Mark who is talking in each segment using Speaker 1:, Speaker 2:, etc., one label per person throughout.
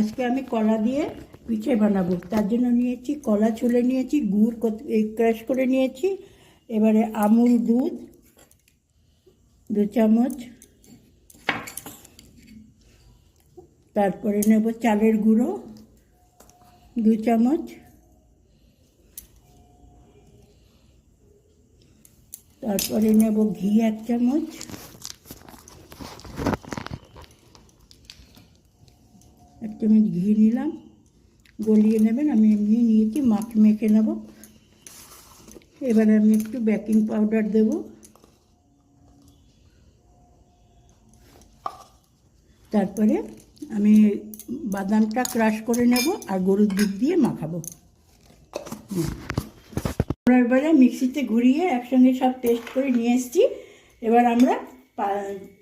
Speaker 1: আজকে আমি কলা দিয়ে পিঠে বানাবো। তার জন্য নিয়েছি কলা ছুলে নিয়েছি, গুড় ক্রাশ করে নিয়েছি। এবারে আমুল দুধ, দু চামচ। তারপরে নেব চালের গুঁড়ো, দু চামচ। তারপরে নেব ঘি এক চামচ। এক চামচ ঘি নিলাম, গলিয়ে নেবেন, আমি এমনি নিয়েছি, মাখ মেখে নেব। এবারে আমি একটু বেকিং পাউডার দেব। তারপরে আমি বাদামটা ক্রাশ করে নেব আর গরুর দুধ দিয়ে মাখাবো। আমরা এবারে মিক্সিতে ঘুরিয়ে একসঙ্গে সব পেস্ট করে নিয়ে এসেছি। এবার আমরা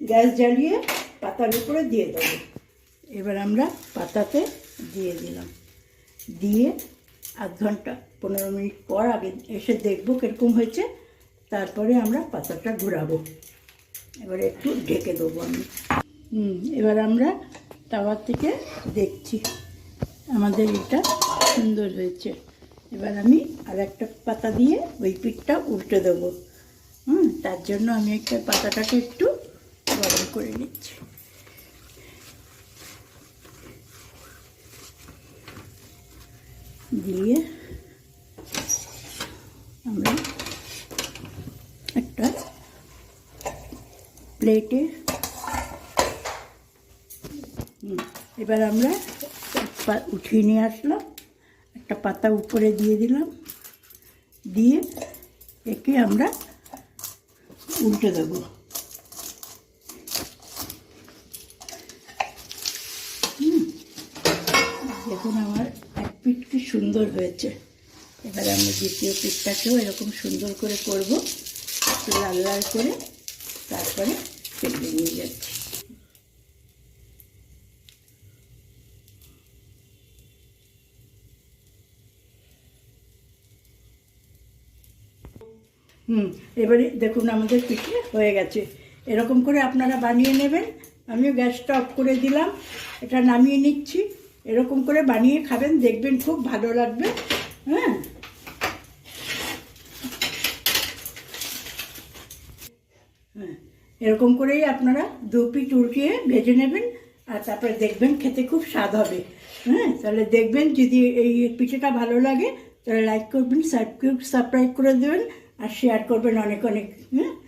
Speaker 1: গ্যাস জ্বালিয়ে পাতার উপরে দিয়ে দেবো। এবার আমরা পাতাতে দিয়ে দিলাম। দিয়ে আধ ঘণ্টা, পনেরো মিনিট পর আগে এসে দেখব কীরকম হয়েছে, তারপরে আমরা পাতাটা ঘুরাবো। এবারে একটু ঢেকে দেবো আমি। এবার আমরা তাওয়ার থেকে দেখছি। আমাদের এটা সুন্দর হয়েছে। এবার আমি আর একটা পাতা দিয়ে ওই পিঠটা উল্টে দেবো। হুম, তার জন্য আমি একটা পাতাটাকে একটু গরম করে নিচ্ছি। দিয়ে আমরা একটা প্লেটে এবার আমরা উঠিয়ে নিয়ে আসলাম, একটা পাতা উপরে দিয়ে দিলাম, দিয়ে একে আমরা উল্টে দেবো। দেখুন আমার পিঠ কি সুন্দর হয়েছে। এবার আমি দ্বিতীয় পিঠটাকেও এরকম সুন্দর করে করব। একটু লাল লাল করে তারপরে পেটে নিয়ে যাচ্ছি। হুম, এবারে দেখুন আমাদের পিঠে হয়ে গেছে। এরকম করে আপনারা বানিয়ে নেবেন। আমিও গ্যাসটা অফ করে দিলাম। এটা নামিয়ে নিচ্ছি। এরকম করে বানিয়ে খাবেন, দেখবেন খুব ভালো লাগবে হ্যাঁ? হ্যাঁ এরকম করেই আপনারা দু পিঠ উল্টিয়ে ভেজে নেবেন, আর তারপরে দেখবেন খেতে খুব স্বাদ হবে হ্যাঁ? তাহলে দেখবেন যদি এই পিঠেটা ভালো লাগে, তাহলে লাইক করবেন সাবস্ক্রাইব করে দেবেন, আর শেয়ার করবেন অনেক অনেক হ্যাঁ?